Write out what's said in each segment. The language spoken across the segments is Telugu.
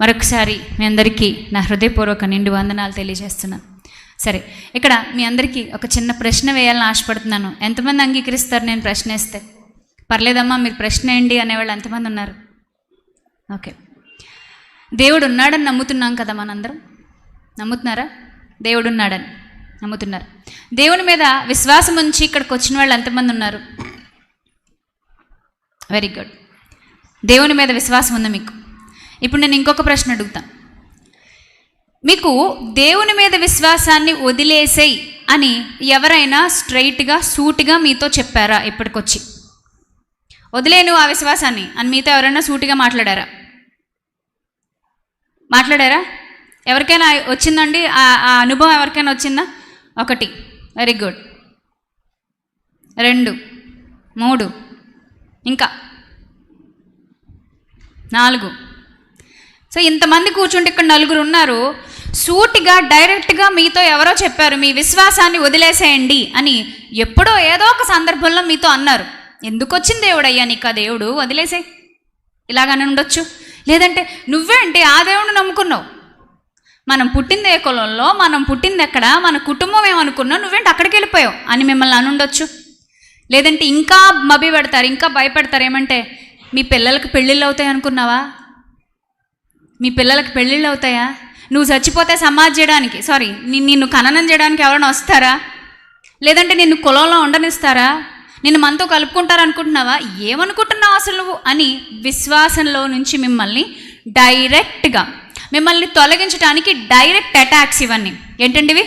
మరొకసారి మీ అందరికీ నా హృదయపూర్వక నిండు వందనాలు తెలియజేస్తున్నాను. సరే ఇక్కడ మీ అందరికీ ఒక చిన్న ప్రశ్న వేయాలని ఆశపడుతున్నాను. ఎంతమంది అంగీకరిస్తారు నేను ప్రశ్న వేస్తే? పర్లేదమ్మా మీరు ప్రశ్న ఏంటి అనేవాళ్ళు ఎంతమంది ఉన్నారు? ఓకే. దేవుడు ఉన్నాడని నమ్ముతున్నాం కదా మనందరం? నమ్ముతున్నారా? దేవుడు ఉన్నాడని నమ్ముతున్నారు. దేవుని మీద విశ్వాసం ఉంచి ఇక్కడికి వచ్చిన వాళ్ళు ఎంతమంది ఉన్నారు? వెరీ గుడ్ దేవుని మీద విశ్వాసం ఉందా మీకు? ఇప్పుడు నేను ఇంకొక ప్రశ్న అడుగుతాను మీకు దేవుని మీద విశ్వాసాన్ని వదిలేసేయి అని ఎవరైనా స్ట్రైట్గా సూటిగా మీతో చెప్పారా ఇప్పటికొచ్చి? వదిలేను ఆ విశ్వాసాన్ని. అని మీతో ఎవరైనా సూటిగా మాట్లాడారా? మాట్లాడారా? ఎవరికైనా వచ్చిందండి? ఆ ఆ అనుభవం ఎవరికైనా వచ్చిందా? ఒకటి. Very good. రెండు. మూడు. ఇంకా. నాలుగు. సో ఇంతమంది కూర్చుంటే ఇక్కడ నలుగురు ఉన్నారు. సూటిగా డైరెక్ట్గా మీతో ఎవరో చెప్పారు మీ విశ్వాసాన్ని వదిలేసేయండి అని ఎప్పుడో ఏదో ఒక సందర్భంలో మీతో అన్నారు. ఎందుకు వచ్చింది దేవుడయ్యా నీకు ఆ దేవుడు? వదిలేసే. ఇలాగనే ఉండొచ్చు. లేదంటే నువ్వే అంటే ఆ దేవుడిని నమ్ముకున్నావు. మనం పుట్టింది ఏ కులంలో మనం పుట్టింది ఎక్కడ మన కుటుంబం ఏమనుకున్నావు నువ్వేంటి అక్కడికి వెళ్ళిపోయావు అని మిమ్మల్ని అనుండొచ్చు లేదంటే ఇంకా మభి పెడతారు ఇంకా భయపెడతారు ఏమంటే మీ పిల్లలకు పెళ్ళిళ్ళు అవుతాయి అనుకున్నావా? మీ పిల్లలకు పెళ్ళిళ్ళు అవుతాయా? నువ్వు చచ్చిపోతే సమాధి చేయడానికి సారీ నిన్ను ఖననం చేయడానికి ఎవరైనా వస్తారా? లేదంటే నిన్ను కులంలో ఉండనిస్తారా? నిన్ను మనతో కలుపుకుంటారు అనుకుంటున్నావా ఏమనుకుంటున్నావు అసలు నువ్వు? అని విశ్వాసంలో నుంచి మిమ్మల్ని డైరెక్ట్గా మిమ్మల్ని తొలగించడానికి డైరెక్ట్ అటాక్స్ ఇవన్నీ. ఏంటండి ఇవి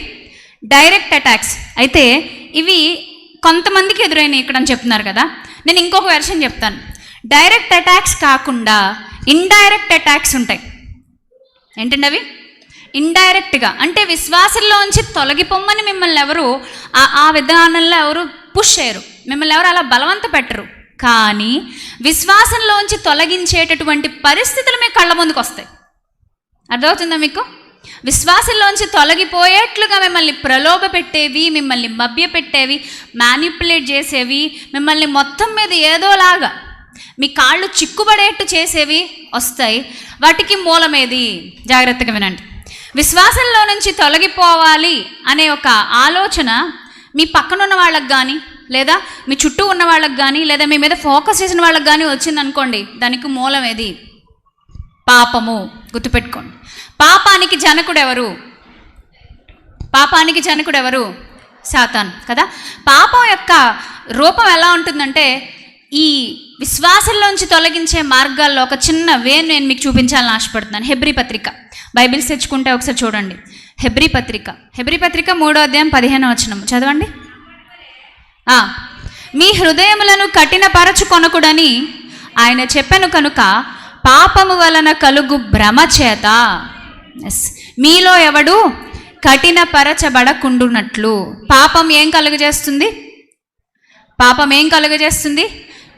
డైరెక్ట్ అటాక్స్. అయితే ఇవి కొంతమందికి ఎదురైనవి ఇక్కడ అని చెప్తున్నారు కదా. నేను ఇంకొక వెర్షన్ చెప్తాను. డైరెక్ట్ అటాక్స్ కాకుండా ఇండైరెక్ట్ అటాక్స్ ఉంటాయి. ఏంటండి అవి ఇండైరెక్ట్గా అంటే విశ్వాసంలోంచి తొలగిపోమ్మని మిమ్మల్ని ఎవరు ఆ ఆ విధానంలో ఎవరు పుష్ చేయరు. మిమ్మల్ని ఎవరు అలా బలవంత పెట్టరు. కానీ విశ్వాసంలోంచి తొలగించేటటువంటి పరిస్థితులు మీ కళ్ళ ముందుకు వస్తాయి. అర్థమవుతుందా మీకు? విశ్వాసంలోంచి తొలగిపోయేట్లుగా మిమ్మల్ని ప్రలోభ పెట్టేవి మిమ్మల్ని మభ్య పెట్టేవి మ్యానిపులేట్ చేసేవి మిమ్మల్ని మొత్తం మీద ఏదోలాగా మీ కాళ్ళు చిక్కుబడేట్టు చేసేవి వస్తాయి. వాటికి మూలమేది? జాగ్రత్తగా వినండి. విశ్వాసంలో నుంచి తొలగిపోవాలి అనే ఒక ఆలోచన మీ పక్కనున్న వాళ్ళకి కానీ లేదా మీ చుట్టూ ఉన్న వాళ్ళకి కానీ లేదా మీ మీద ఫోకస్ చేసిన వాళ్ళకి కానీ వచ్చిందనుకోండి దానికి మూలం ఏది పాపము. గుర్తుపెట్టుకోండి. పాపానికి జనకుడు ఎవరు పాపానికి జనకుడు ఎవరు సాతాన్ కదా? పాపం యొక్క రూపం ఎలా ఉంటుందంటే ఈ విశ్వాసంలోంచి తొలగించే మార్గాల్లో ఒక చిన్న వే నేను మీకు చూపించాలని ఆశపడుతున్నాను. హెబ్రి పత్రిక. బైబిల్స్ తెచ్చుకుంటే ఒకసారి చూడండి. హెబ్రి పత్రిక. హెబ్రి పత్రిక మూడో అధ్యాయం పదిహేను వచనం చదవండి. మీ హృదయములను కఠినపరచు కొనకుడని ఆయన చెప్పాను కనుక పాపము వలన కలుగు భ్రమ చేత. ఎస్ మీలో ఎవడు కఠినపరచబడకుండునట్లు. పాపం ఏం కలుగజేస్తుంది? పాపం ఏం కలుగజేస్తుంది?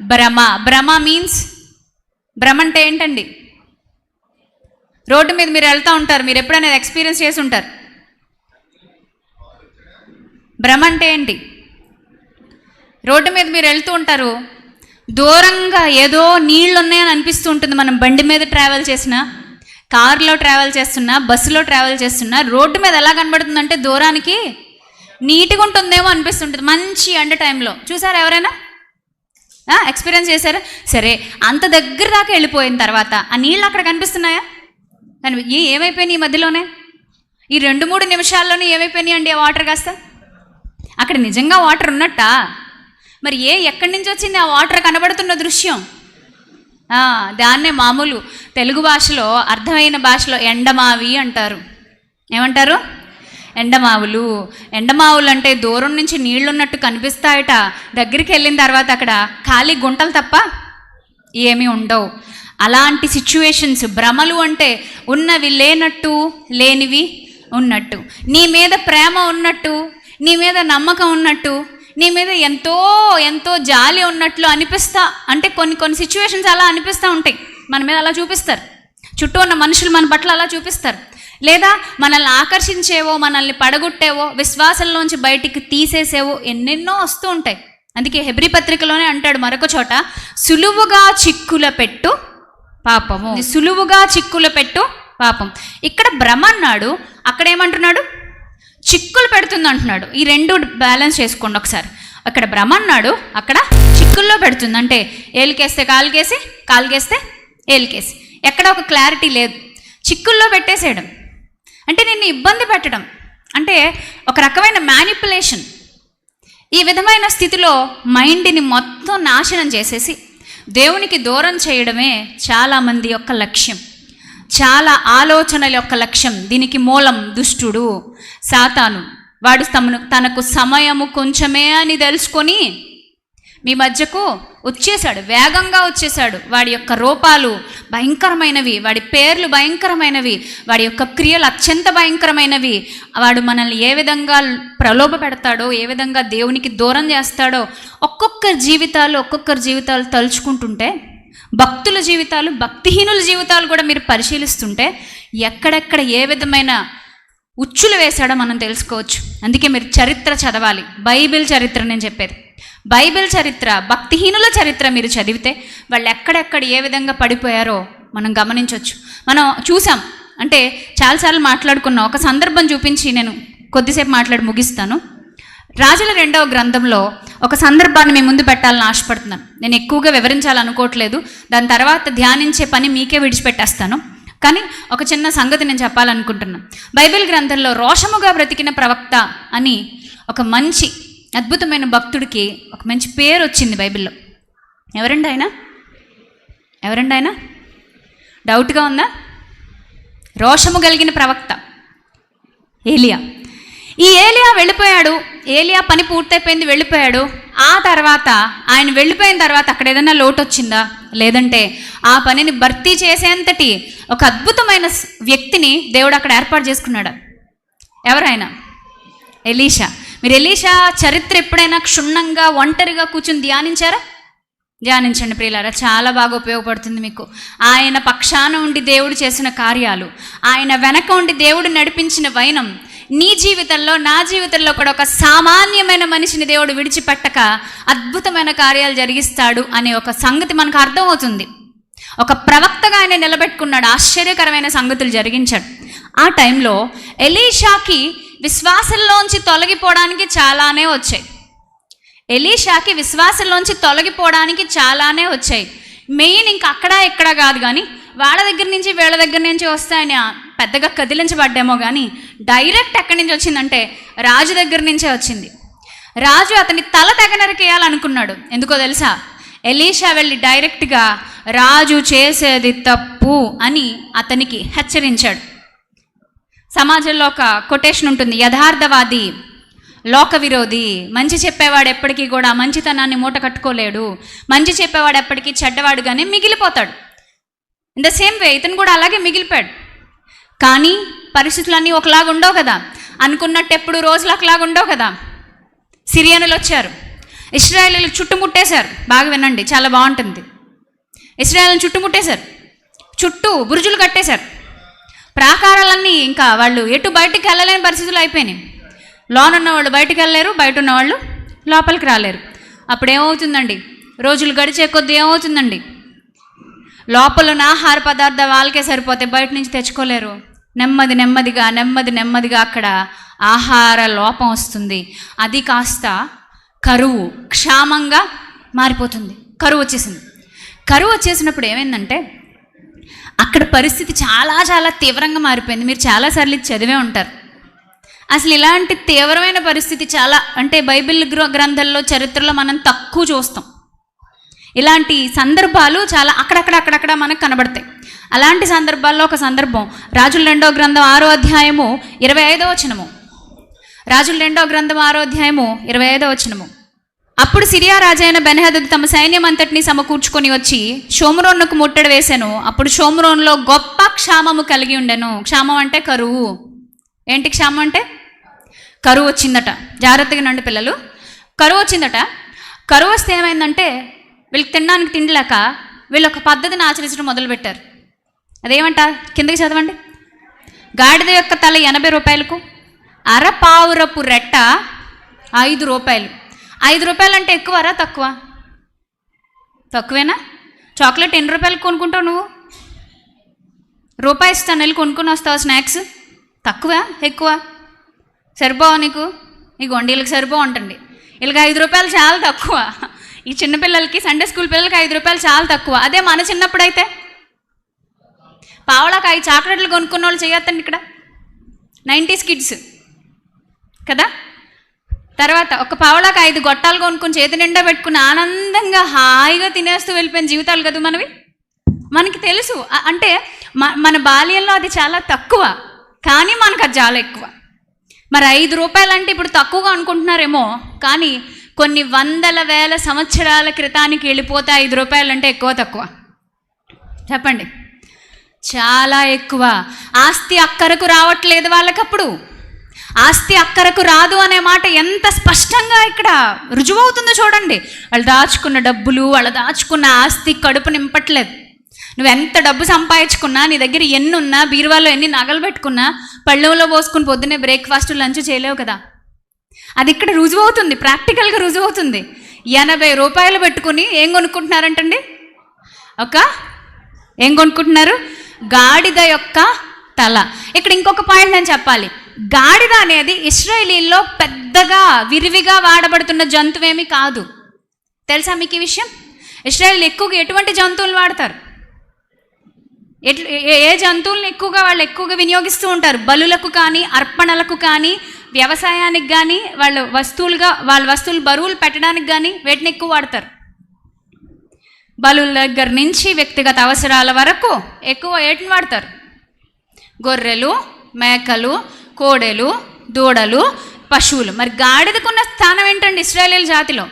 భ్రమ భ్రమ మీన్స్ భ్రమ అంటే ఏంటండి? రోడ్డు మీద మీరు వెళ్తూ ఉంటారు మీరు ఎప్పుడైనా ఎక్స్పీరియన్స్ చేసి ఉంటారు. భ్రమ అంటే ఏంటి? రోడ్డు మీద మీరు వెళ్తూ ఉంటారు దూరంగా ఏదో నీళ్ళు ఉన్నాయని అనిపిస్తూ ఉంటుంది. మనం బండి మీద ట్రావెల్ చేసినా కారులో ట్రావెల్ చేస్తున్నా బస్సులో ట్రావెల్ చేస్తున్నా రోడ్డు మీద ఎలా కనబడుతుందంటే దూరానికి నీట్గా ఉంటుందేమో అనిపిస్తుంటుంది. మంచి ఎండ టైంలో చూసారా ఎవరైనా? ఎక్స్పీరియన్స్ చేశారా? సరే అంత దగ్గర దాకా వెళ్ళిపోయిన తర్వాత ఆ నీళ్ళు అక్కడ కనిపిస్తున్నాయా? కానీ ఏ ఏమైపోయినాయి ఈ మధ్యలోనే? ఈ రెండు మూడు నిమిషాల్లోనే ఏమైపోయినాయి అండి ఆ వాటర్ కాస్త? అక్కడ నిజంగా వాటర్ ఉన్నట్టా? మరి ఏ ఎక్కడి నుంచి వచ్చింది ఆ వాటర్ కనబడుతున్న దృశ్యం? దాన్నే మామూలు తెలుగు భాషలో అర్థమైన భాషలో ఎండమావి అంటారు. ఏమంటారు? ఎండమావులు. ఎండమావులు అంటే దూరం నుంచి నీళ్ళున్నట్టు కనిపిస్తాయట. దగ్గరికి వెళ్ళిన తర్వాత అక్కడ ఖాళీ గుంటలు తప్ప ఏమీ ఉండవు. అలాంటి సిచ్యువేషన్స్ భ్రమలు అంటే ఉన్నవి లేనట్టు లేనివి ఉన్నట్టు. నీ మీద ప్రేమ ఉన్నట్టు నీ మీద నమ్మకం ఉన్నట్టు నీ మీద ఎంతో ఎంతో జాలి ఉన్నట్లు అనిపిస్తా అంటే కొన్ని కొన్ని సిచ్యువేషన్స్ అలా అనిపిస్తూ ఉంటాయి. మన మీద అలా చూపిస్తారు. చుట్టూ ఉన్న మనుషులు మన పట్ల అలా చూపిస్తారు. లేదా మనల్ని ఆకర్షించేవో మనల్ని పడగొట్టేవో విశ్వాసంలోంచి బయటికి తీసేసేవో ఎన్నెన్నో వస్తూ ఉంటాయి. అందుకే హెబ్రి పత్రికలోనే అంటాడు మరొక చోట సులువుగా చిక్కుల పెట్టు పాపము. సులువుగా చిక్కుల పెట్టు పాపం. ఇక్కడ భ్రమ అన్నాడు అక్కడ ఏమంటున్నాడు? చిక్కులు పెడుతుంది అంటున్నాడు. ఈ రెండు బ్యాలెన్స్ చేసుకోండి ఒకసారి. అక్కడ భ్రమ అన్నాడు అక్కడ చిక్కుల్లో పెడుతుంది. అంటే ఏలికేస్తే కాలుకేసి కాలుకేస్తే ఏలికేసి. ఎక్కడ ఒక క్లారిటీ లేదు. చిక్కుల్లో పెట్టేసేయడం. అంటే నిన్ను ఇబ్బంది పెట్టడం. అంటే ఒక రకమైన మ్యానిపులేషన్ ఈ విధమైన స్థితిలో మైండ్ని మొత్తం నాశనం చేసేసి దేవునికి దూరం చేయడమే చాలామంది యొక్క లక్ష్యం. చాలా ఆలోచనల యొక్క లక్ష్యం. దీనికి మూలం దుష్టుడు సాతాను. వాడు తమను తనకు సమయము కొంచెమే అని తెలుసుకొని మీ మధ్యకు వచ్చేసాడు వేగంగా వచ్చేసాడు వాడి యొక్క రూపాలు భయంకరమైనవి వాడి పేర్లు భయంకరమైనవి వాడి యొక్క క్రియలు అత్యంత భయంకరమైనవి. వాడు మనల్ని ఏ విధంగా ప్రలోభ పెడతాడో ఏ విధంగా దేవునికి దూరం చేస్తాడో ఒక్కొక్కరి జీవితాలు ఒక్కొక్కరి జీవితాలు తలుచుకుంటుంటే భక్తుల జీవితాలు భక్తిహీనుల జీవితాలు కూడా మీరు పరిశీలిస్తుంటే ఎక్కడెక్కడ ఏ విధమైన ఉచ్చులు వేశాడో మనం తెలుసుకోవచ్చు. అందుకే మీరు చరిత్ర చదవాలి. బైబిల్ చరిత్ర నేను చెప్పేది. బైబిల్ చరిత్ర భక్తిహీనుల చరిత్ర మీరు చదివితే వాళ్ళు ఎక్కడెక్కడ ఏ విధంగా పడిపోయారో మనం గమనించవచ్చు మనం చూసాం. అంటే చాలాసార్లు మాట్లాడుకున్నాం ఒక సందర్భం చూపించి నేను కొద్దిసేపు మాట్లాడి ముగిస్తాను. రాజుల రెండవ గ్రంథంలో ఒక సందర్భాన్ని మీ ముందు పెట్టాలని ఆశపడుతున్నాను. నేను ఎక్కువగా వివరించాలనుకోవట్లేదు. దాని తర్వాత ధ్యానించే పని మీకే విడిచిపెట్టేస్తాను. కానీ ఒక చిన్న సంగతి నేను చెప్పాలనుకుంటున్నాను. బైబిల్ గ్రంథంలో రోషముగా బ్రతికిన ప్రవక్త అని ఒక మంచి అద్భుతమైన భక్తుడికి ఒక మంచి పేరు వచ్చింది బైబిల్లో. ఎవరండి ఆయన? ఎవరండి ఆయన? డౌట్గా ఉందా? రోషము కలిగిన ప్రవక్త ఏలియా. ఈ ఏలియా వెళ్ళిపోయాడు. ఏలియా పని పూర్తయిపోయింది వెళ్ళిపోయాడు. ఆ తర్వాత ఆయన వెళ్ళిపోయిన తర్వాత అక్కడ ఏదైనా లోటు వచ్చిందా? లేదంటే ఆ పనిని భర్తీ చేసేంతటి ఒక అద్భుతమైన వ్యక్తిని దేవుడు అక్కడ ఏర్పాటు చేసుకున్నాడు. ఎవరైనా ఎలీషా. మీరు ఎలీషా చరిత్ర ఎప్పుడైనా క్షుణ్ణంగా ఒంటరిగా కూర్చుని ధ్యానించారా? ధ్యానించండి ప్రియులారా చాలా బాగా ఉపయోగపడుతుంది మీకు. ఆయన పక్షాన ఉండి దేవుడు చేసిన కార్యాలు ఆయన వెనక ఉండి దేవుడు నడిపించిన వైనం నీ జీవితంలో నా జీవితంలో కూడా ఒక సామాన్యమైన మనిషిని దేవుడు విడిచిపెట్టక అద్భుతమైన కార్యాలు జరిగిస్తాడు అనే ఒక సంగతి మనకు అర్థమవుతుంది. ఒక ప్రవక్తగా ఆయన నిలబెట్టుకున్నాడు ఆశ్చర్యకరమైన సంగతులు జరిగించాడు. ఆ టైంలో ఎలీషాకి విశ్వాసంలోంచి తొలగిపోవడానికి చాలానే వచ్చాయి. ఎలీషాకి విశ్వాసంలోంచి తొలగిపోవడానికి చాలానే వచ్చాయి. మెయిన్ ఇంకా అక్కడ ఇక్కడ కాదు కానీ వాళ్ళ దగ్గర నుంచి వీళ్ళ దగ్గర నుంచి వస్తాయని పెద్దగా కదిలించబడ్డామో కానీ డైరెక్ట్ ఎక్కడి నుంచి వచ్చిందంటే రాజు దగ్గర నుంచే వచ్చింది. రాజు అతని తల తెగనరికేయాలనుకున్నాడు ఎందుకో తెలుసా? ఎలీషా వెళ్ళి డైరెక్ట్గా రాజు చేసేది తప్పు అని అతనికి హెచ్చరించాడు. సమాజంలో ఒక కొటేషన్ ఉంటుంది. యథార్థవాది లోక విరోధి మంచి చెప్పేవాడు ఎప్పటికీ కూడా మంచితనాన్ని మూట కట్టుకోలేడు. మంచి చెప్పేవాడు ఎప్పటికీ చెడ్డవాడుగానే మిగిలిపోతాడు. ఇన్ ద సేమ్ వే ఇతను కూడా అలాగే మిగిలిపోయాడు. కానీ పరిస్థితులన్నీ ఒకలాగా ఉండవు కదా. అనుకున్నట్టు ఎప్పుడు రోజులు ఒకలాగా ఉండవు కదా. సిరియనులు వచ్చారు. ఇస్రాయలీలు చుట్టుముట్టేశారు. బాగా వినండి చాలా బాగుంటుంది. ఇస్రాయల్ని చుట్టుముట్టేశారు. చుట్టూ బురుజులు కట్టేశారు. ప్రాకారాలన్నీ ఇంకా వాళ్ళు ఎటు బయటికి వెళ్ళలేని పరిస్థితులు అయిపోయినాయి. లోనున్న వాళ్ళు బయటికి వెళ్ళలేరు బయట ఉన్న వాళ్ళు లోపలికి రాలేరు. అప్పుడు ఏమవుతుందండి రోజులు గడిచే కొద్దీ ఏమవుతుందండి? లోపల ఉన్న ఆహార పదార్థాలు వాళ్ళకే సరిపోతే బయట నుంచి తెచ్చుకోలేరు. నెమ్మది నెమ్మదిగా నెమ్మది నెమ్మదిగా అక్కడ ఆహార లోపం వస్తుంది. అది కాస్త కరువు క్షామంగా మారిపోతుంది. కరువు వచ్చేసింది. కరువు వచ్చేసినప్పుడు ఏమైందంటే అక్కడ పరిస్థితి చాలా చాలా తీవ్రంగా మారిపోయింది. మీరు చాలాసార్లు ఇది చదివే ఉంటారు. అసలు ఇలాంటి తీవ్రమైన పరిస్థితి చాలా అంటే బైబిల్ గ్ర- గ్రంథాల్లో చరిత్రలో మనం తక్కువ చూస్తాం. ఇలాంటి సందర్భాలు చాలా అక్కడక్కడ అక్కడక్కడ మనకు కనబడతాయి. అలాంటి సందర్భాల్లో ఒక సందర్భం రాజుల రెండో గ్రంథం ఆరో అధ్యాయము ఇరవై ఐదో వచనము. రాజుల రెండో గ్రంథం ఆరో అధ్యాయము ఇరవై ఐదో వచనము. అప్పుడు సిరియా రాజైన బెనహదద్ తమ సైన్యం అంతటిని సమకూర్చుకొని వచ్చి షోమ్రోన్కు ముట్టడి వేశాను అప్పుడు షోమ్రోన్లో గొప్ప క్షామము కలిగి ఉండెను. క్షామం అంటే కరువు. ఏంటి క్షామం అంటే? కరువు వచ్చిందట. జాగ్రత్తగా నండి పిల్లలు. కరువు వచ్చిందట. కరువు వస్తే ఏమైందంటే వీళ్ళకి తినడానికి తిండి లేక వీళ్ళు ఒక పద్ధతిని ఆచరించడం మొదలుపెట్టారు. అదేమంట? కిందకి చదవండి. గాడిద యొక్క తల ఎనభై రూపాయలకు అరపావురపు రెట్ట ఐదు రూపాయలు. ఐదు రూపాయలు అంటే ఎక్కువరా తక్కువ? తక్కువేనా? చాక్లెట్ ఎన్ని రూపాయలు కొనుక్కుంటావు నువ్వు? రూపాయి ఇస్తాను వెళ్ళి కొనుక్కుని వస్తావు స్నాక్స్? తక్కువ ఎక్కువ? సరిపోవా నీకు? ఈ గొండీలకు సరిపో ఉంటుంది వీళ్ళకి ఐదు రూపాయలు చాలా తక్కువ. ఈ చిన్నపిల్లలకి సండే స్కూల్ పిల్లలకి ఐదు రూపాయలు చాలా తక్కువ. అదే మన చిన్నప్పుడైతే. పావలాకి ఐదు చాక్లెట్లు కొనుక్కున్న వాళ్ళు చేయొద్దండి ఇక్కడ. Nineties kids. కదా? తర్వాత ఒక పావలాకి ఐదు గొట్టాలు కొనుక్కుని చేతి నిండా పెట్టుకుని ఆనందంగా హాయిగా తినేస్తూ వెళ్ళిపోయిన జీవితాలు కదా మనవి? మనకి తెలుసు. అంటే మన బాల్యంలో అది చాలా తక్కువ. కానీ మనకు అది చాలా ఎక్కువ. మరి ఐదు రూపాయలు అంటే ఇప్పుడు తక్కువగా అనుకుంటున్నారేమో. కానీ కొన్ని వందల వేల సంవత్సరాల క్రితానికి వెళ్ళిపోతే ఐదు రూపాయలు అంటే ఎక్కువ తక్కువ. చెప్పండి. చాలా ఎక్కువ. ఆస్తి అక్కరకు రావట్లేదు వాళ్ళకప్పుడు. ఆస్తి అక్కరకు రాదు అనే మాట ఎంత స్పష్టంగా ఇక్కడ రుజువవుతుందో చూడండి. వాళ్ళు దాచుకున్న డబ్బులు వాళ్ళు దాచుకున్న ఆస్తి కడుపు నింపట్లేదు. నువ్వు ఎంత డబ్బు సంపాదించుకున్నా నీ దగ్గర ఎన్ని ఉన్నా బీరువాలో ఎన్ని నగలు పెట్టుకున్నా పళ్ళెంలో పోసుకుని పొద్దున్నే బ్రేక్ఫాస్ట్ లంచ్ చేయలేవు కదా. అది ఇక్కడ రుజువవుతుంది ప్రాక్టికల్గా రుజువవుతుంది. ఎనభై రూపాయలు పెట్టుకుని ఏం కొనుక్కుంటున్నారంటండి? ఒక ఏం కొనుక్కుంటున్నారు? గాడిద యొక్క తల. ఇక్కడ ఇంకొక పాయింట్ నేను చెప్పాలి. గాడిద అనేది ఇస్రాయేలీల్లో పెద్దగా విరివిగా వాడబడుతున్న జంతువేమీ కాదు. తెలుసా మీకు ఈ విషయం? ఇస్రాయేల్ ఎక్కువగా ఎటువంటి జంతువులు వాడతారు? ఎట్ల ఏ- జంతువులను ఎక్కువగా వాళ్ళు ఎక్కువగా వినియోగిస్తూ ఉంటారు? బలులకు కానీ అర్పణలకు కానీ వ్యవసాయానికి కానీ వాళ్ళ వస్తువులుగా వాళ్ళ వస్తువులు బరువులు పెట్టడానికి కానీ వేటిని ఎక్కువ వాడతారు. బలుల దగ్గర నుంచి వ్యక్తిగత అవసరాల వరకు ఎక్కువ ఏటిని వాడతారు. గొర్రెలు మేకలు కోడెలు దూడలు పశువులు. మరి గాడిదకున్న స్థానం ఏంటండి ఇస్రాయేలీల జాతిలో?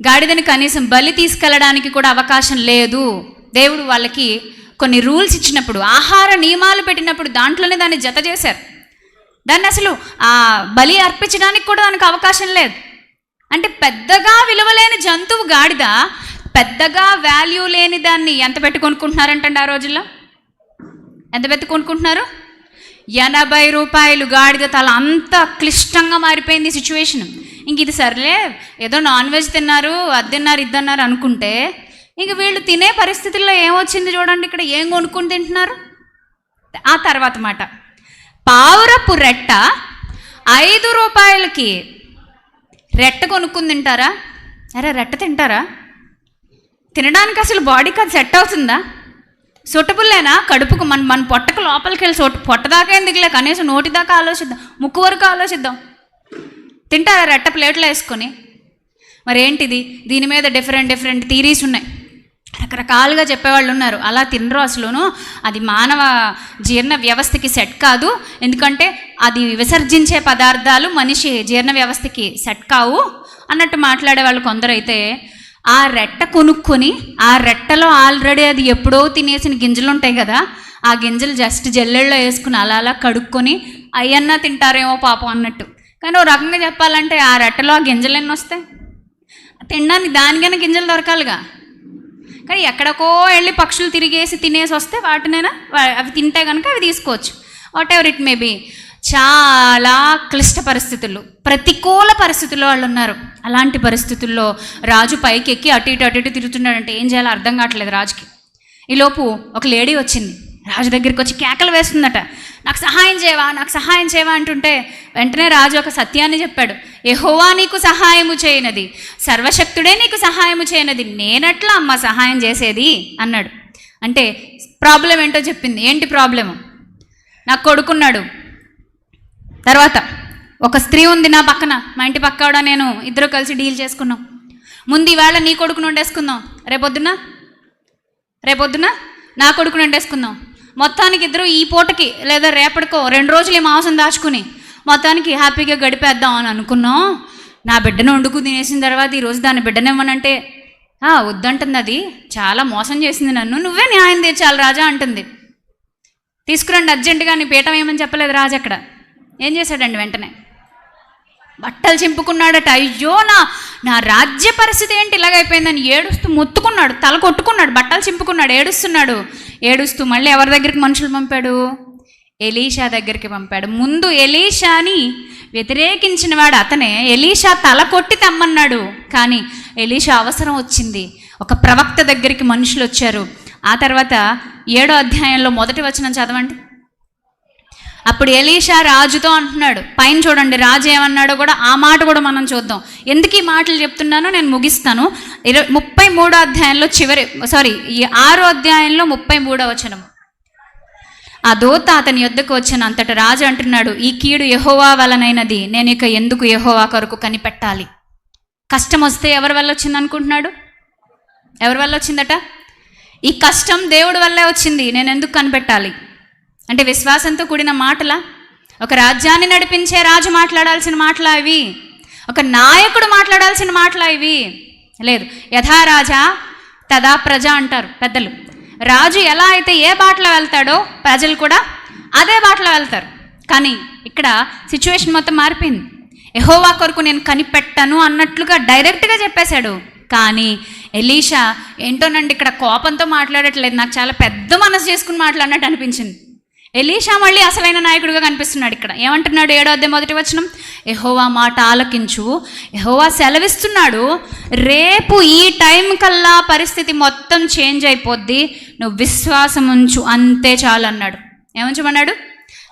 గాడిదని కనీసం బలి తీసుకెళ్ళడానికి కూడా అవకాశం లేదు. దేవుడు వాళ్ళకి కొన్ని రూల్స్ ఇచ్చినప్పుడు ఆహార నియమాలు పెట్టినప్పుడు దాంట్లోనే దాన్ని జత చేశారు. దాన్ని అసలు ఆ బలి అర్పించడానికి కూడా దానికి అవకాశం లేదు. అంటే పెద్దగా విలువలేని జంతువు గాడిద పెద్దగా వాల్యూ లేని దాన్ని ఎంత పెట్టుకొనుకుంటున్నారంటండి ఆ రోజుల్లో? ఎంత పెట్టుకొనుకుంటున్నారు ఎనభై రూపాయలు గాడిద తల అంత క్లిష్టంగా మారిపోయింది సిచ్యువేషన్ ఇంక ఇది సర్లే ఏదో నాన్ వెజ్ తిన్నారు అది తిన్నారు ఇది తిన్నారు అనుకుంటే ఇంక వీళ్ళు తినే పరిస్థితుల్లో ఏమొచ్చింది చూడండి ఇక్కడ ఏం కొనుక్కుని తింటున్నారు? ఆ తర్వాత మాట. పావురపు రెట్ట ఐదు రూపాయలకి రెట్ట కొనుక్కుని తింటారా? అరే రెట్ట తింటారా? తినడానికి అసలు బాడీకి అది సెట్ అవుతుందా? సొట్టపుల్లేనా? కడుపుకు మన మన పొట్టకు లోపలికి వెళ్ళి సొట్టు పొట్ట దాకా ఎందుకులే? కనీసం నోటి దాకా ఆలోచిద్దాం. ముక్కు వరకు ఆలోచిద్దాం. తింటారా రెట్ట ప్లేట్లో వేసుకొని? మరి ఏంటిది దీని మీద డిఫరెంట్ డిఫరెంట్ థీరీస్ ఉన్నాయి. రకరకాలుగా చెప్పేవాళ్ళు ఉన్నారు. అలా తినరు అసలును. అది మానవ జీర్ణ వ్యవస్థకి సెట్ కాదు. ఎందుకంటే అది విసర్జించే పదార్థాలు మనిషి జీర్ణ వ్యవస్థకి సెట్ కావు. అన్నట్టు మాట్లాడే వాళ్ళు కొందరైతే ఆ రెట్ట కొనుక్కొని ఆ రెట్టలో ఆల్రెడీ అది ఎప్పుడో తినేసిన గింజలు ఉంటాయి కదా ఆ గింజలు జస్ట్ జల్లెళ్ళలో వేసుకుని అలా అలా కడుక్కొని అయ్యన్నా తింటారేమో పాపం అన్నట్టు. కానీ ఓ రకంగా చెప్పాలంటే ఆ రెట్టలో ఆ గింజలు ఎన్ని వస్తాయి? తినడానికి దానికైనా గింజలు దొరకాలిగా. కానీ ఎక్కడికో వెళ్ళి పక్షులు తిరిగేసి తినేసి వస్తే వాటినైనా అవి తింటే కనుక అవి తీసుకోవచ్చు. Whatever it may be చాలా క్లిష్ట పరిస్థితులు ప్రతికూల పరిస్థితుల్లో వాళ్ళు ఉన్నారు. అలాంటి పరిస్థితుల్లో రాజు పైకి ఎక్కి అటు ఇటు అటు ఇటు తిరుగుతున్నాడంటే ఏం చేయాలో అర్థం కావట్లేదు రాజుకి. ఈలోపు ఒక లేడీ వచ్చింది. రాజు దగ్గరికి వచ్చి కేకలు వేస్తుందట. నాకు సహాయం చేయవా? నాకు సహాయం చేయవా? అంటుంటే వెంటనే రాజు ఒక సత్యాన్ని చెప్పాడు. ఎహోవా నీకు సహాయము చేయనది సర్వశక్తుడే నీకు సహాయము చేయనది నేనట్లా అమ్మ సహాయం చేసేది? అన్నాడు. అంటే ప్రాబ్లం ఏంటో చెప్పింది. ఏంటి ప్రాబ్లము? నాకు కొడుకున్నాడు. తర్వాత ఒక స్త్రీ ఉంది నా పక్కన మా ఇంటి పక్కవాడ నేను ఇద్దరు కలిసి డీల్ చేసుకున్నాం. ముందు ఈవేళ నీ కొడుకును వండేసుకుందాం రేపొద్దున? రేపొద్దున? నా కొడుకును వండేసుకుందాం మొత్తానికి ఇద్దరు ఈ పూటకి లేదా రేపటికో రెండు రోజులు ఈ మాంసం దాచుకుని మొత్తానికి హ్యాపీగా గడిపేద్దాం అని అనుకున్నాం. నా బిడ్డను వండుకు తినేసిన తర్వాత ఈరోజు దాని బిడ్డనివ్వనంటే వద్దంటుంది అది. చాలా మోసం చేసింది నన్ను. నువ్వే న్యాయం తీర్చాలి రాజా అంటుంది. తీసుకురండి అర్జెంటుగా నీ పీఠం ఏమని చెప్పలేదు రాజు అక్కడ. ఏం చేశాడండి వెంటనే? బట్టలు చింపుకున్నాడట. అయ్యో నా నా రాజ్య పరిస్థితి ఏంటి? ఇలాగైపోయిందని ఏడుస్తూ మొత్తుకున్నాడు తల కొట్టుకున్నాడు బట్టలు చింపుకున్నాడు ఏడుస్తున్నాడు. ఏడుస్తూ మళ్ళీ ఎవరి దగ్గరికి మనుషులు పంపాడు? ఎలీషా దగ్గరికి పంపాడు. ముందు ఎలీషాని వ్యతిరేకించిన వాడు అతనే. ఎలీషా తల కొట్టి తెమ్మన్నాడు. కానీ ఎలీషా అవసరం వచ్చింది. ఒక ప్రవక్త దగ్గరికి మనుషులు వచ్చారు. ఆ తర్వాత ఏడో అధ్యాయంలో మొదటి వచనం చదవండి. అప్పుడు ఎలీషా రాజుతో అంటున్నాడు పైన చూడండి రాజు ఏమన్నాడో కూడా ఆ మాట కూడా మనం చూద్దాం. ఎందుకు ఈ మాటలు చెప్తున్నానో నేను ముగిస్తాను. ఇరవై ముప్పై మూడో అధ్యాయంలో చివరి సారీ ఈ ఆరో అధ్యాయంలో ముప్పై మూడో వచనం ఆ దోత అతని యొద్దకు వచ్చిన అంతట రాజు అంటున్నాడు ఈ కీడు యహోవా వలనైనది. నేను ఇక ఎందుకు యహోవా కొరకు కనిపెట్టాలి? కష్టం వస్తే ఎవరి వల్ల వచ్చింది అనుకుంటున్నాడు? ఎవరి వల్ల వచ్చిందట? ఈ కష్టం దేవుడి వల్లే వచ్చింది. నేను ఎందుకు కనిపెట్టాలి? అంటే విశ్వాసంతో కూడిన మాటలా? ఒక రాజ్యాన్ని నడిపించే రాజు మాట్లాడాల్సిన మాటలా ఇవి? ఒక నాయకుడు మాట్లాడాల్సిన మాటలా ఇవి? లేదు. యథా రాజా తదా ప్రజ అంటారు పెద్దలు. రాజు ఎలా అయితే ఏ బాటలో వెళ్తాడో ప్రజలు కూడా అదే బాటలో వెళ్తారు. కానీ ఇక్కడ సిచ్యువేషన్ మొత్తం మారిపోయింది. ఎహోవా కొరకు నేను కనిపెట్టను అన్నట్లుగా డైరెక్ట్గా చెప్పేశాడు. కానీ ఎలీషా ఏంటోనండి ఇక్కడ కోపంతో మాట్లాడట్లేదు. నాకు చాలా పెద్ద మనసు చేసుకుని మాట్లాడినట్టు అనిపించింది. ఎలీషా మళ్ళీ అసలైన నాయకుడిగా కనిపిస్తున్నాడు ఇక్కడ. ఏమంటున్నాడు ఏడో అద్దె మొదటి వచనం? ఎహోవా మాట ఆలకించు. ఎహోవా సెలవిస్తున్నాడు రేపు ఈ టైం కల్లా పరిస్థితి మొత్తం చేంజ్ అయిపోద్ది. నువ్వు విశ్వాసం ఉంచు అంతే చాలు అన్నాడు. ఏముంచమన్నాడు?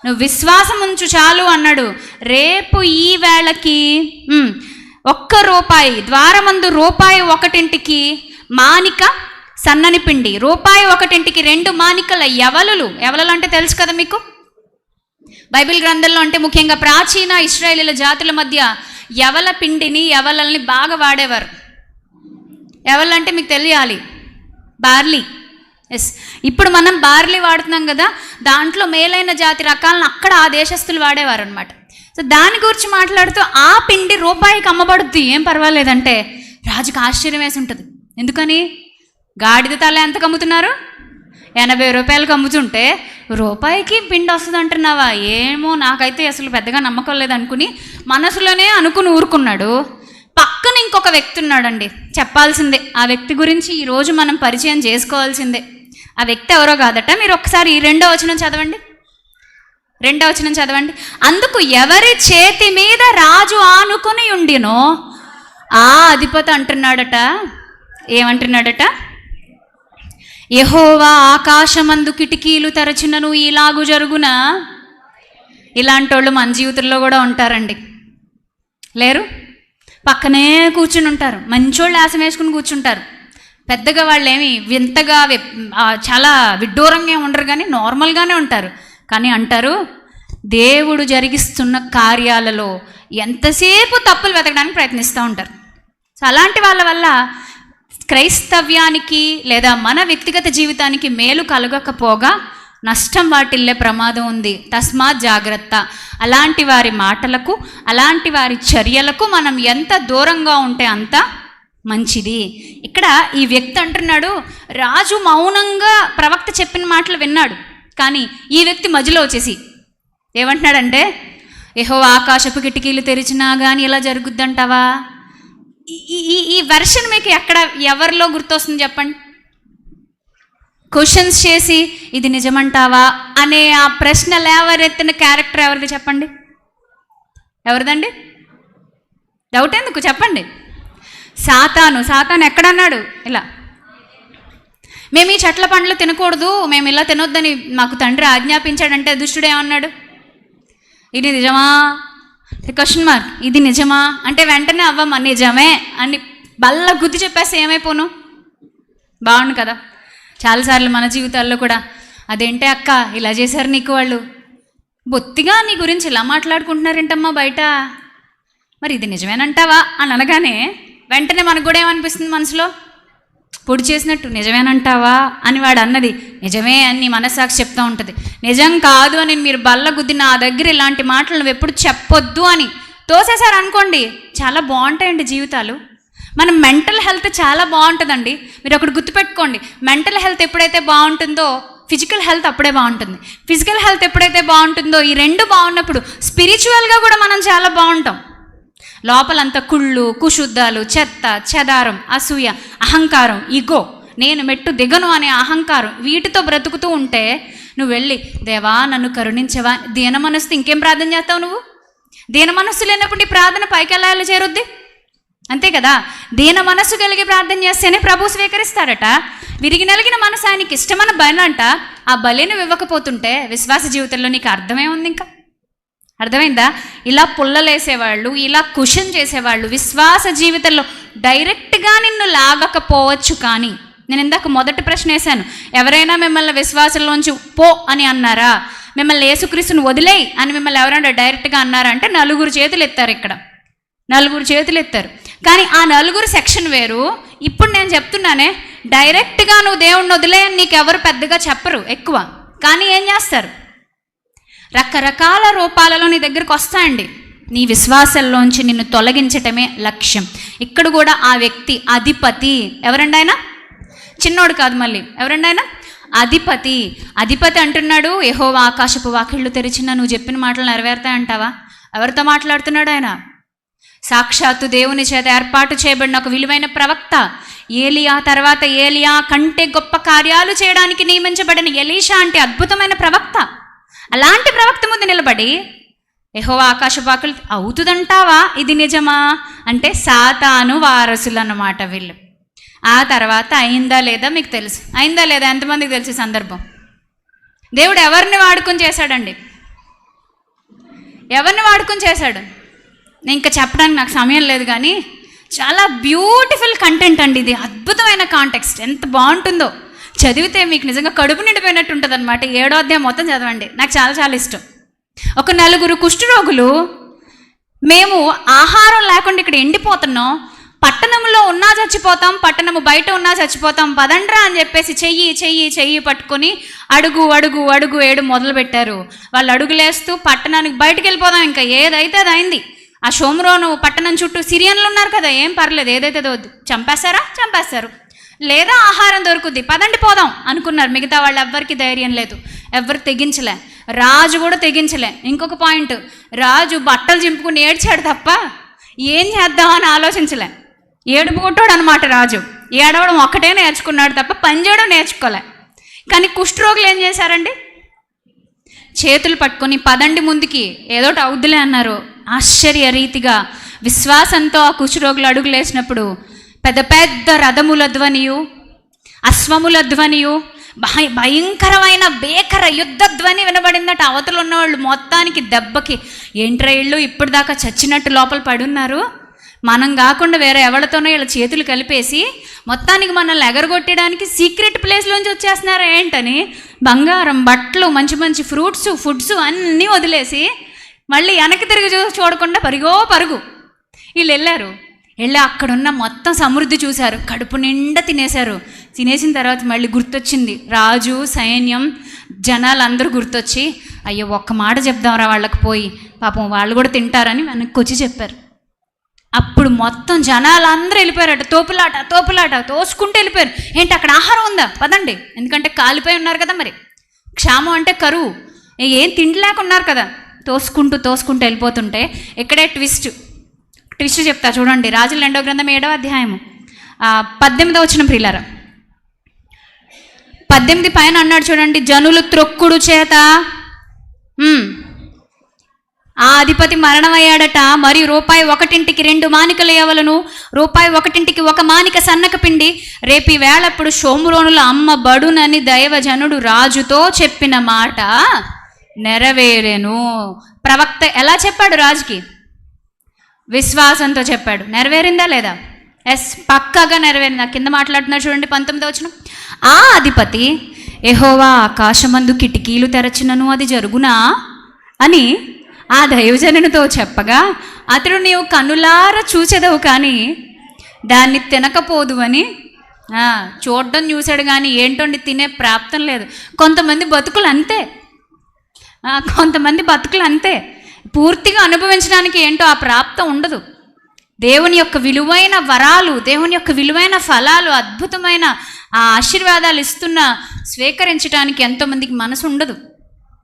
నువ్వు విశ్వాసం ఉంచు చాలు అన్నాడు. రేపు ఈ వేళకి ఒక్క రూపాయి ద్వారమందు రూపాయి ఒకటింటికి మానిక సన్నని పిండి. రూపాయి ఒకటింటికి రెండు మానికల యవలులు. ఎవలలు అంటే తెలుసు కదా మీకు? బైబిల్ గ్రంథంలో అంటే ముఖ్యంగా ప్రాచీన ఇస్రాయేలీల జాతుల మధ్య ఎవల పిండిని ఎవలల్ని బాగా వాడేవారు. ఎవలంటే మీకు తెలియాలి. బార్లీ. ఎస్ ఇప్పుడు మనం బార్లీ వాడుతున్నాం కదా దాంట్లో మేలైన జాతి రకాలను అక్కడ ఆ దేశస్తులు వాడేవారు అనమాట సో దాని గురించి మాట్లాడుతూ ఆ పిండి రూపాయికి అమ్మబడుద్ది. ఏం పర్వాలేదంటే రాజుకు ఆశ్చర్యం వేసి ఉంటుంది. ఎందుకని? గాడిద తల ఎంత కమ్ముతున్నారు? ఎనభై రూపాయలకు అమ్ముతుంటే రూపాయికి పిండి వస్తుంది అంటున్నావా ఏమో నాకైతే అసలు పెద్దగా నమ్మకం లేదనుకుని మనసులోనే అనుకుని ఊరుకున్నాడు. పక్కన ఇంకొక వ్యక్తి ఉన్నాడండి. చెప్పాల్సిందే. ఆ వ్యక్తి గురించి ఈరోజు మనం పరిచయం చేసుకోవాల్సిందే. ఆ వ్యక్తి ఎవరో కాదట మీరు ఒకసారి ఈ రెండో వచనం చదవండి. రెండో వచనం చదవండి. అందుకు ఎవరి చేతి మీద రాజు ఆనుకుని ఉండినో ఆ అధిపతి అంటున్నాడట. ఏమంటున్నాడట? యహోవా ఆకాశమందు కిటికీలు తెరచినను ఇలాగు జరుగున? ఇలాంటి వాళ్ళు మన జీవితంలో కూడా ఉంటారండి. లేరు? పక్కనే కూర్చుని ఉంటారు. మంచోళ్ళు ఆశం వేసుకుని కూర్చుంటారు. పెద్దగా వాళ్ళు ఏమి వింతగా చాలా విడ్డూరంగా ఉండరు కానీ నార్మల్గానే ఉంటారు. కానీ అంటారు దేవుడు జరిగిస్తున్న కార్యాలలో ఎంతసేపు తప్పులు వెతకడానికి ప్రయత్నిస్తూ ఉంటారు. సో అలాంటి వాళ్ళ వల్ల క్రైస్తవ్యానికి లేదా మన వ్యక్తిగత జీవితానికి మేలు కలగకపోగా నష్టం వాటిల్లే ప్రమాదం ఉంది. తస్మాత్ జాగ్రత్త. అలాంటి వారి మాటలకు అలాంటి వారి చర్యలకు మనం ఎంత దూరంగా ఉంటే అంత మంచిది. ఇక్కడ ఈ వ్యక్తి అంటున్నాడు రాజు మౌనంగా ప్రవక్త చెప్పిన మాటలు విన్నాడు. కానీ ఈ వ్యక్తి మధ్యలో వచ్చేసి ఏమంటున్నాడంటే ఏహో ఆకాశపు కిటికీలు తెరిచినా కానీ ఇలా జరుగుద్దంటావా? ఈ- ఈ ఈ- వెర్షన్ మీకు ఎక్కడ ఎవరిలో గుర్తొస్తుంది చెప్పండి? క్వశ్చన్స్ చేసి ఇది నిజమంటావా? అనే ఆ ప్రశ్నలు ఎవరెత్తిన క్యారెక్టర్ ఎవరిది చెప్పండి? ఎవరిదండి? డౌట్ ఎందుకు? చెప్పండి. సాతాను సాతాను ఎక్కడన్నాడు? ఇలా. మేము ఈ చెట్ల పండ్లు తినకూడదు మేము ఇలా తినొద్దని మాకు తండ్రి ఆజ్ఞాపించాడంటే దుష్టుడు ఏమన్నాడు? ఇది నిజమా? క్వశ్చన్ మార్క్ ఇది నిజమా? అంటే వెంటనే అవ్వమ్మ నిజమే అని బల్ల గుద్ది చెప్పేస్తే ఏమైపోను? బాగుండు కదా. చాలాసార్లు మన జీవితాల్లో కూడా అదేంటే అక్క ఇలా చేశారు నీకు వాళ్ళు. బొత్తిగా నీ గురించి ఇలా మాట్లాడుకుంటున్నారేంటమ్మా బయట? మరి ఇది నిజమేనంటావా? అని అనగానే వెంటనే మనకు కూడా ఏమనిపిస్తుంది మనసులో? పొడి చేసినట్టు నిజమేనంటావా? అని వాడు అన్నది నిజమే అని నీ మనస్సాక్షి చెప్తూ ఉంటుంది. నిజం కాదు అని మీరు బల్ల గుద్ది నా దగ్గర ఇలాంటి మాటలు నువ్వు ఎప్పుడు చెప్పొద్దు అని. తోసేశారు అనుకోండి చాలా బాగుంటాయండి జీవితాలు. మన మెంటల్ హెల్త్ చాలా బాగుంటుందండి. మీరు ఒకటి గుర్తుపెట్టుకోండి. మెంటల్ హెల్త్ ఎప్పుడైతే బాగుంటుందో ఫిజికల్ హెల్త్ అప్పుడే బాగుంటుంది. ఫిజికల్ హెల్త్ ఎప్పుడైతే బాగుంటుందో ఈ రెండు బాగున్నప్పుడు స్పిరిచువల్గా కూడా మనం చాలా బాగుంటాం. లోపలంతా కుళ్ళు కుశుద్ధాలు చెత్త చెదారం అసూయ అహంకారం ఇగో నేను మెట్టు దిగను అనే అహంకారం వీటితో బ్రతుకుతూ ఉంటే నువ్వు వెళ్ళి దేవా నన్ను కరుణించవా? దీన మనస్సు ఇంకేం ప్రార్థన చేస్తావు నువ్వు? దీన మనస్సు లేనప్పుడు నీ ప్రార్థన పైకి ఎలా చేరుద్ది? అంతే కదా? దీన మనస్సు కలిగి ప్రార్థన చేస్తేనే ప్రభు స్వీకరిస్తాడట. విరిగి నలిగిన మనసు ఆయనకి ఇష్టమైన బలి అంట ఆ బలిని ఇవ్వకపోతుంటే విశ్వాస జీవితంలో నీకు అర్థమే ఉంది ఇంకా అర్థమైందా? ఇలా పుల్లలేసేవాళ్ళు ఇలా కుషన్ చేసేవాళ్ళు విశ్వాస జీవితంలో డైరెక్ట్గా నిన్ను లాగకపోవచ్చు కానీ నేను ఇందాక మొదటి ప్రశ్న వేశాను. ఎవరైనా మిమ్మల్ని విశ్వాసంలోంచి పో అని అన్నారా? మిమ్మల్ని యేసుక్రీస్తుని వదిలేయి అని మిమ్మల్ని ఎవరైనా డైరెక్ట్గా అన్నారా అంటే నలుగురు చేతులు ఎత్తారు ఇక్కడ. నలుగురు చేతులు ఎత్తారు. కానీ ఆ నలుగురు సెక్షన్ వేరు. ఇప్పుడు నేను చెప్తున్నానే డైరెక్ట్గా నువ్వు దేవుణ్ణి వదిలేయని నీకు ఎవరు పెద్దగా చెప్పరు ఎక్కువ. కానీ ఏం చేస్తారు? రకరకాల రూపాలలో నీ దగ్గరకు వస్తాయండి. నీ విశ్వాసంలోంచి నిన్ను తొలగించటమే లక్ష్యం. ఇక్కడ కూడా ఆ వ్యక్తి అధిపతి. ఎవరండి ఆయన? చిన్నోడు కాదు మళ్ళీ. ఎవరండి ఆయన? అధిపతి. అధిపతి అంటున్నాడు ఏహో ఆకాశపు వాకిళ్ళు తెరిచిన నువ్వు చెప్పిన మాటలు నెరవేరుతాయంటావా? ఎవరితో మాట్లాడుతున్నాడు ఆయన? సాక్షాత్తు దేవుని చేత ఏర్పాటు చేయబడిన ఒక విలువైన ప్రవక్త. ఏలియా తర్వాత ఏలియా కంటే గొప్ప కార్యాలు చేయడానికి నియమించబడిన ఎలీషా అంటే అద్భుతమైన ప్రవక్త. అలాంటి ప్రవక్త ముందు నిలబడి ఎహో ఆకాశపాకులు అవుతుందంటావా? ఇది నిజమా? అంటే సాతాను వారసులు అన్నమాట వీళ్ళు. ఆ తర్వాత అయిందా లేదా మీకు తెలుసు. అయిందా లేదా? ఎంతమందికి తెలుసు సందర్భం? దేవుడు ఎవరిని వాడుకొని చేశాడండి? ఎవరిని వాడుకొని చేశాడు? నేను ఇంకా చెప్పడానికి నాకు సమయం లేదు కానీ చాలా బ్యూటిఫుల్ కంటెంట్ అండి ఇది. అద్భుతమైన కాంటెక్స్ట్. ఎంత బాగుంటుందో. చదివితే మీకు నిజంగా కడుపు నిండిపోయినట్టు ఉంటుంది అనమాట ఏడో అధ్యాయం మొత్తం చదవండి. నాకు చాలా చాలా ఇష్టం. ఒక నలుగురు కుష్ఠరోగులు మేము ఆహారం లేకుండా ఇక్కడ ఎండిపోతున్నాం. పట్టణంలో ఉన్నా చచ్చిపోతాం పట్టణము బయట ఉన్నా చచ్చిపోతాం. పదండ్రా అని చెప్పేసి చెయ్యి చెయ్యి చెయ్యి పట్టుకొని అడుగు అడుగు అడుగు ఏడు మొదలుపెట్టారు వాళ్ళు అడుగులేస్తూ పట్టణానికి బయటకు వెళ్ళిపోదాం. ఇంకా ఏదైతే అది అయింది. ఆ షోమ్రోను పట్టణం చుట్టూ సిరియన్లు ఉన్నారు కదా ఏం పర్లేదు. ఏదైతే వద్దు చంపేస్తారా చంపేస్తారు. లేదా ఆహారం దొరుకుద్ది. పదండి పోదాం అనుకున్నారు. మిగతా వాళ్ళు ఎవ్వరికి ధైర్యం లేదు. ఎవ్వరు తెగించలే. రాజు కూడా తెగించలే. ఇంకొక పాయింట్. రాజు బట్టలు చింపుకుని ఏడ్చాడు తప్ప ఏం చేద్దామని ఆలోచించలే. ఏడుపు కొట్టాడు అనమాట రాజు. ఏడవడం ఒక్కటే నేర్చుకున్నాడు తప్ప పని చేయడం నేర్చుకోలే. కానీ కుష్ఠరోగులు ఏం చేశారండి? చేతులు పట్టుకొని పదండి ముందుకి. ఏదోటి అవుద్దులే అన్నారు. ఆశ్చర్య రీతిగా విశ్వాసంతో ఆ కుష్ఠరోగులు అడుగులేసినప్పుడు పెద్ద పెద్ద రథముల ధ్వనియు అశ్వముల ధ్వనియు భయ భయంకరమైన భేకర యుద్ధ ధ్వని వినబడిందట. అవతలు ఉన్నవాళ్ళు మొత్తానికి దెబ్బకి ఏంట్రా ఇళ్ళు ఇప్పటిదాకా చచ్చినట్టు లోపల పడున్నారు? మనం కాకుండా వేరే ఎవరితోనో వీళ్ళ చేతులు కలిపేసి మొత్తానికి మనల్ని ఎగరగొట్టడానికి సీక్రెట్ ప్లేస్లోంచి వచ్చేస్తున్నారా ఏంటని బంగారం బట్టలు మంచి మంచి ఫ్రూట్స్ ఫుడ్స్ అన్నీ వదిలేసి మళ్ళీ వెనక్కి తిరిగి చూ చూడకుండా పరుగో పరుగు. వీళ్ళు వెళ్ళారు. వెళ్ళి అక్కడున్న మొత్తం సమృద్ధి చూశారు. కడుపు నిండా తినేశారు. తినేసిన తర్వాత మళ్ళీ గుర్తొచ్చింది. రాజు సైన్యం జనాలు అందరూ గుర్తొచ్చి అయ్యో ఒక్క మాట చెప్దాంరా వాళ్ళకి పోయి. పాపం వాళ్ళు కూడా తింటారని వెనక్కి వచ్చి చెప్పారు. అప్పుడు మొత్తం జనాలు అందరూ వెళ్ళిపోయారట. తోపులాట తోపులాట తోసుకుంటూ వెళ్ళిపోయారు. ఏంటి అక్కడ ఆహారం ఉందా? పదండి. ఎందుకంటే కాలిపోయి ఉన్నారు కదా మరి. క్షామం అంటే కరువు. ఏం తిండి లేకున్నారు కదా. తోసుకుంటూ తోసుకుంటూ వెళ్ళిపోతుంటే ఇక్కడే ట్విస్ట్ ట్విస్ట్ చెప్తా చూడండి. రాజుల రెండో గ్రంథం ఏడవ అధ్యాయము. పద్దెనిమిదో వచ్చిన ప్రియులారా. పద్దెనిమిది పైన అన్నాడు చూడండి జనులు త్రొక్కుడు చేత ఆ అధిపతి మరణమయ్యాడట మరియు రూపాయి ఒకటింటికి రెండు మానికలు ఇవ్వలను రూపాయి ఒకటింటికి ఒక మానిక సన్నక పిండి. రేపు వేళప్పుడు షోమురోనుల అమ్మ బడునని దైవజనుడు రాజుతో చెప్పిన మాట నెరవేరెను. ప్రవక్త ఎలా చెప్పాడు రాజుకి? విశ్వాసంతో చెప్పాడు. నెరవేరిందా లేదా? ఎస్ పక్కాగా నెరవేరిందా. కింద మాట్లాడుతున్నారు చూడండి పంతొమ్మిది వచ్చిన ఆ అధిపతి ఎహోవా ఆకాశమందు కిటికీలు తెరచినను అది జరుగునా? అని ఆ దైవజనునితో చెప్పగా అతడు నీవు కనులార చూచెదవు కానీ దాన్ని తినకపోదు అని చూడడం చూశాడు కానీ ఏంటండి తినే ప్రాప్తం లేదు. కొంతమంది బతుకులు అంతే. కొంతమంది బతుకులు అంతే. పూర్తిగా అనుభవించడానికి ఏంటో ఆ ప్రాప్త ఉండదు. దేవుని యొక్క విలువైన వరాలు దేవుని యొక్క విలువైన ఫలాలు అద్భుతమైన ఆ ఆశీర్వాదాలు ఇస్తున్న స్వీకరించడానికి ఎంతోమందికి మనసు ఉండదు.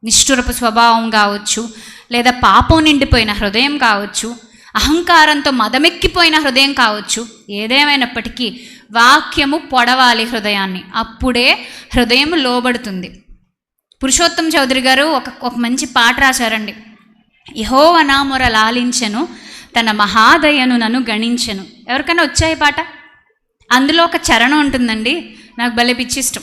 నిష్ఠురపు స్వభావం కావచ్చు లేదా పాపం నిండిపోయిన హృదయం కావచ్చు అహంకారంతో మదమెక్కిపోయిన హృదయం కావచ్చు ఏదేమైనప్పటికీ వాక్యము పొడవాలి హృదయాన్ని. అప్పుడే హృదయం లోబడుతుంది. పురుషోత్తం చౌదరి గారు ఒక ఒక మంచి పాట రాశారండి. యహో నామొర లాలించెను తన మహాదయను నన్ను గణించెను. ఎవరికైనా వచ్చాయి పాట? అందులో ఒక చరణం ఉంటుందండి నాకు భలే పిచ్చి ఇష్టం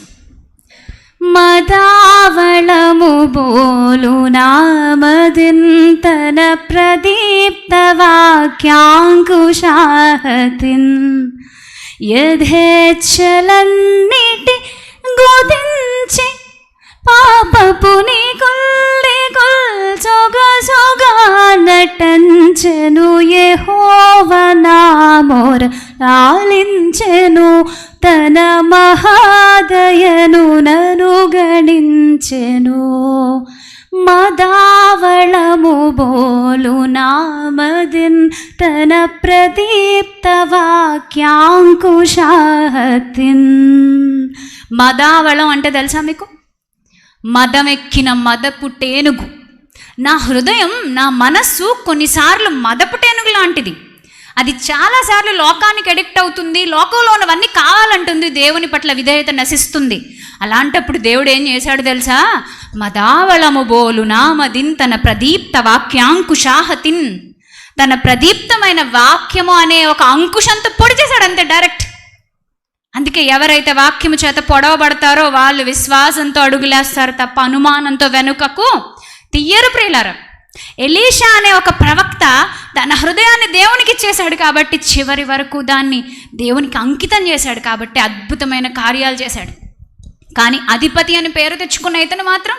మదావళము బోలు నామదింతన ప్రదీప్త వాక్యాంకుశాహతిన్. యథేచ్ఛలన్నిటి గోదించి పాపపు నీ కొల్చొగ సొగా నటంచెను యెహోవనామోర లాలించెను తన మహాదయను నను గణించెను మదావళము బోలు నామదిన్ తన ప్రదీప్త వాక్యాంకుశాహతిన్ మదావళం అంటే తెలుసా మీకు? మదమెక్కిన మదపు టేనుగు నా హృదయం నా మనస్సు కొన్నిసార్లు మదపు టేనుగు లాంటిది. అది చాలాసార్లు లోకానికి అడిక్ట్ అవుతుంది లోకంలో ఉన్నవన్నీ కావాలంటుంది దేవుని పట్ల విధేయత నశిస్తుంది. అలాంటప్పుడు దేవుడు ఏం చేశాడు తెలుసా? మదావళము బోలు నామదిన్ తన ప్రదీప్త వాక్యాంకుశాహతిన్. తన ప్రదీప్తమైన వాక్యము అనే ఒక అంకుశంతో పొడి చేశాడు అంతే డైరెక్ట్. అందుకే ఎవరైతే వాక్యము చేత పొడవబడతారో వాళ్ళు విశ్వాసంతో అడుగులేస్తారు తప్ప అనుమానంతో వెనుకకు తీయరు ప్రియులారు. ఎలీషా అనే ఒక ప్రవక్త తన హృదయాన్ని దేవునికి ఇచ్చేశాడు కాబట్టి చివరి వరకు దాన్ని దేవునికి అంకితం చేశాడు కాబట్టి అద్భుతమైన కార్యాలు చేశాడు. కానీ అధిపతి అని పేరు తెచ్చుకున్న ఇతను మాత్రం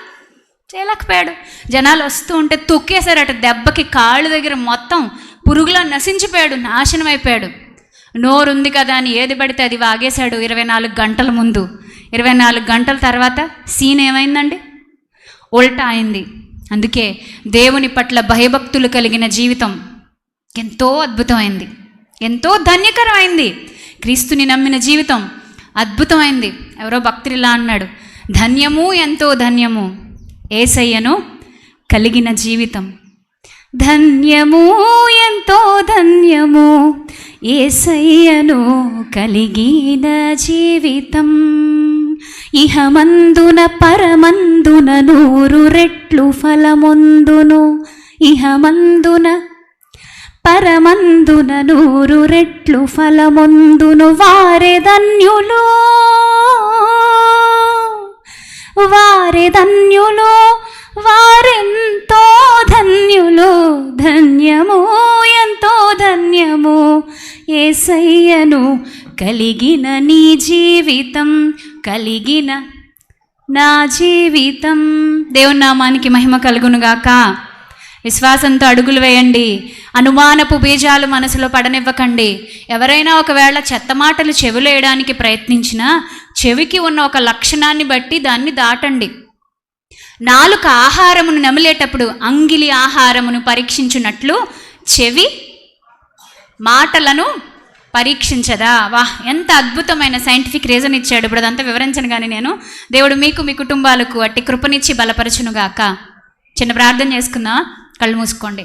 చేయలేకపోయాడు. జనాలు వస్తూ ఉంటే తొక్కేశారట దెబ్బకి కాళ్ళు దగ్గర మొత్తం పురుగులో నశించిపోయాడు నాశనం అయిపోయాడు. నోరుంది కదా అని ఏది పడితే అది వాగేశాడు ఇరవై నాలుగు గంటల ముందు. ఇరవై నాలుగు గంటల తర్వాత సీన్ ఏమైందండి? ఉల్టా అయింది. అందుకే దేవుని పట్ల భయభక్తులు కలిగిన జీవితం ఎంతో అద్భుతమైంది. ఎంతో ధన్యకరమైంది. క్రీస్తుని నమ్మిన జీవితం అద్భుతమైంది. ఎవరో భక్తులు అన్నాడు. ధన్యము ఎంతో ధన్యము. ఏసయ్యను కలిగిన జీవితం. ధన్యము ఎంతో ధన్యము. ఏసయ్యను కలిగిన జీవితం. ఇహమందున పరమందున నూరు రెట్లు ఫలముందును. ఇహమందున పరమందున నూరు రెట్లు ఫలముందును. వారే ధన్యులు. వారే ధన్యులు. వారెంతో ధన్యులు ధన్యము ఎంతో ధన్యము. ఏసయ్యను కలిగిన నీ జీవితం కలిగిన నా జీవితం. దేవుని నామానికి మహిమ కలుగునుగాక. విశ్వాసంతో అడుగులు వేయండి. అనుమానపు బీజాలు మనసులో పడనివ్వకండి. ఎవరైనా ఒకవేళ చెత్త మాటలు చెవులేయడానికి ప్రయత్నించినా చెవికి ఉన్న ఒక లక్షణాన్ని బట్టి దాన్ని దాటండి. నాలుక ఆహారమును నమిలేటప్పుడు అంగిలి ఆహారమును పరీక్షించున్నట్లు చెవి మాటలను పరీక్షించదా? వాహ్ ఎంత అద్భుతమైన సైంటిఫిక్ రీజన్ ఇచ్చాడు ఇప్పుడు అదంతా వివరించను కానీ నేను. దేవుడు మీకు మీ కుటుంబాలకు అట్టి కృపనిచ్చి బలపరచునుగాక. చిన్న ప్రార్థన చేసుకుందా? కళ్ళు మూసుకోండి.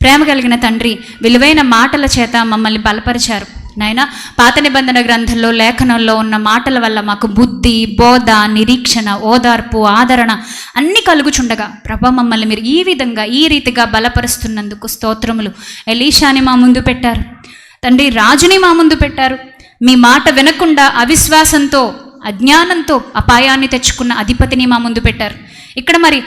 ప్రేమ కలిగిన తండ్రి విలువైన మాటల చేత మమ్మల్ని బలపరిచారు. నాయన పాత నిబంధన గ్రంథంలో లేఖనంలో ఉన్న మాటల వల్ల మాకు బుద్ధి బోధ నిరీక్షణ ఓదార్పు ఆదరణ అన్నీ కలుగుచుండగా. ప్రభ మమ్మల్ని మీరు ఈ విధంగా ఈ రీతిగా బలపరుస్తున్నందుకు స్తోత్రములు. ఎలీషాని మా ముందు పెట్టారు. తండ్రి రాజుని మా ముందు పెట్టారు. మీ మాట వినకుండా అవిశ్వాసంతో అజ్ఞానంతో అపాయాన్ని తెచ్చుకున్న అధిపతిని మా ముందు పెట్టారు. ఇక్కడ మరి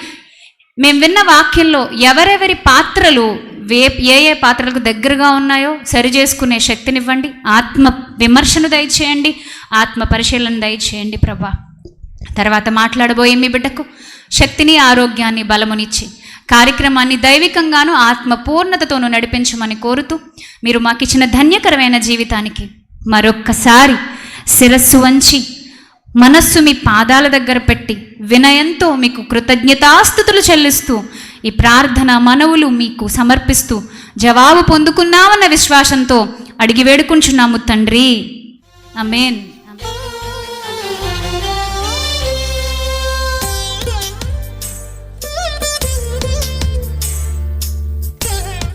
మేము విన్న వాక్యంలో ఎవరెవరి పాత్రలు వే ఏ ఏ పాత్రలకు దగ్గరగా ఉన్నాయో సరి చేసుకునే శక్తినివ్వండి. ఆత్మ విమర్శను దయచేయండి. ఆత్మ పరిశీలన దయచేయండి ప్రభా. తర్వాత మాట్లాడబోయే మీ బిడ్డకు శక్తిని ఆరోగ్యాన్ని బలమునిచ్చి కార్యక్రమాన్ని దైవికంగాను ఆత్మ పూర్ణతతోనూ నడిపించమని కోరుతూ మీరు మాకిచ్చిన ధన్యకరమైన జీవితానికి మరొక్కసారి శిరస్సు వంచి మనస్సు మీ పాదాల దగ్గర పెట్టి వినయంతో మీకు కృతజ్ఞతాస్థుతులు చెల్లిస్తూ ఈ ప్రార్థన మనవులు మీకు సమర్పిస్తూ జవాబు పొందుకున్నామన్న విశ్వాసంతో అడిగి వేడుకుంటున్నాము తండ్రి. అమేన్